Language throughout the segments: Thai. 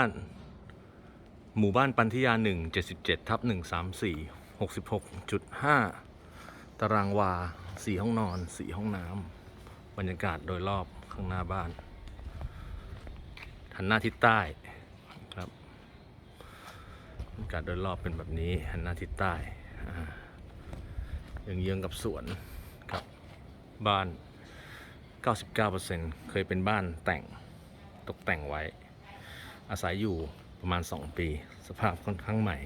บ้านหมู่บ้านปันธิยาหนึ่งเจ็ดสิบเจ็ดทับหนึ่งสามสี่หกสิบหกจุดห้าตารางวาสี่ห้องนอนสี่ห้องน้ำบรรยากาศโดยรอบข้างหน้าบ้านหันหน้าทิศใต้ครับบรรยากาศโดยรอบเป็นแบบนี้หันหน้าทิศใต้อ่าเยื้องๆกับสวนครับบ้าน 99%เคยเป็นบ้านแต่งตกแต่งไว้ อาศัยอยู่ประมาณ 2 ปี สภาพค่อนข้างใหม่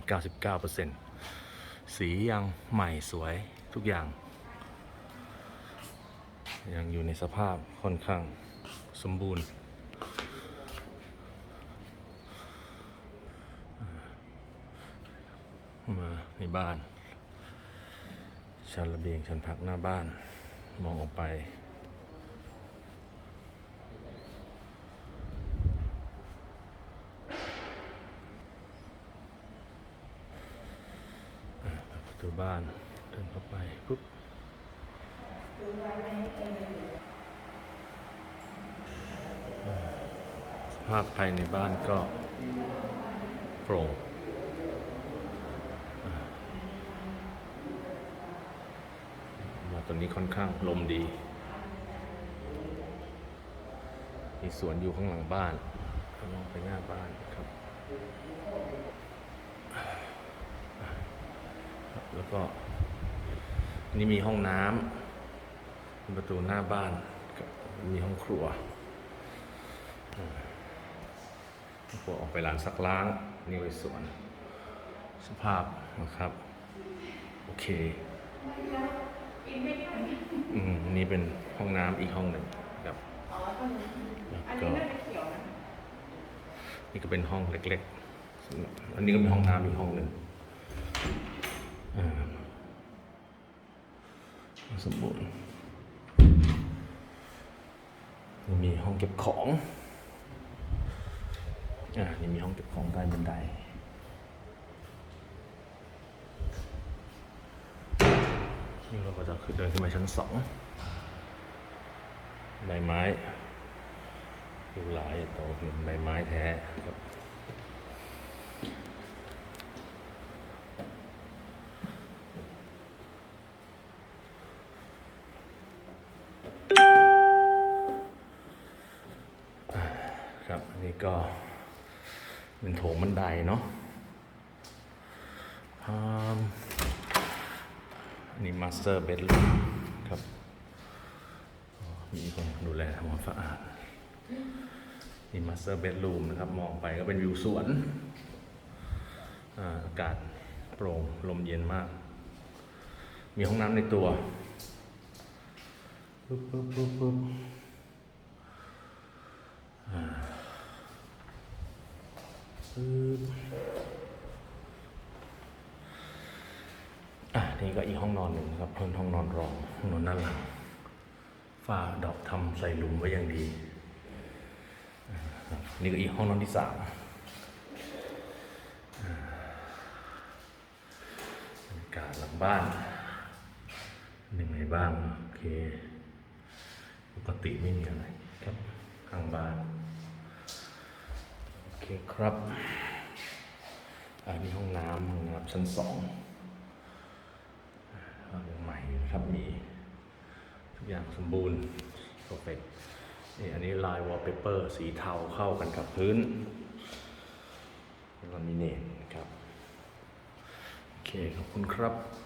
99%สียังใหม่สวยทุกอย่าง ยังอยู่ในสภาพค่อนข้างสมบูรณ์ มาในบ้าน ชั้นระเบียงชั้นพักหน้าบ้าน มองออกไป ประ ตูบ้านเดินเข้าไปปุ๊บสภาพภายในบ้านก็โปร่งมาตอนนี้ค่อนข้างลมดี มีสวนอยู่ข้างหลังบ้านมองไปหน้าบ้านครับ แล้ว ก็นี่มีห้องน้ำมีประตูหน้าบ้านมีห้องครัวครัวออกไปร้านซักล้าง นี่ไว้สวน สภาพนะครับ โอเคอืมนี่เป็นห้องน้ำอีกห้องหนึ่งครับแล้วก็นี่ก็เป็นห้องเล็กๆอันนี้ก็มีห้องน้ำอีกห้องหนึ่ง สมบูรณ์มีห้องเก็บของอ่านี่มีห้องเก็บของใต้บันไดนี่เราก็จะขึ้นเดินขึ้นมาชั้นสองใบไม้ดูหลายโตเห็นใบไม้แท้ครับ ครับอันนี้ก็เป็นโถงบันไดเนาะอ,อันนี้มาสเตอร์เบด o ูมครับ มีคนดูแลทำความสะอาดนี่มาสเตอร์เบด o ูมนะครับ มองไปก็เป็นวิวสวนอ่าอากาศโปร่งลมเย็นมาก มีห้องน้ำในตัวปุ๊บปุ๊บปุ๊บปุ๊บ ปึ๊บ อะนี่ก็อีกห้องนอนหนึ่งครับเพิ่นห้องนอนรองห้องนอนด้านหลังฝ้าดอกทำใส่หลุมไว้อย่างดี นี่ก็อีกห้องนอนที่สามอาบรรยากาศหลังบ้านหนึ่งในบ้านโอเค ปกติไม่มีอะไรครับข้างบ้าน คครับอันนี้ห้องน้ำห้องน้ำชั้นสองใหม่นะครับมีทุกอย่างสมบูรณ์โปรเฟกนี่อันนี้ลายวอลเปเปอร์สีเทาเข้ากันกับพื้นลามิเนตครับ โอเค ขอบคุณครับ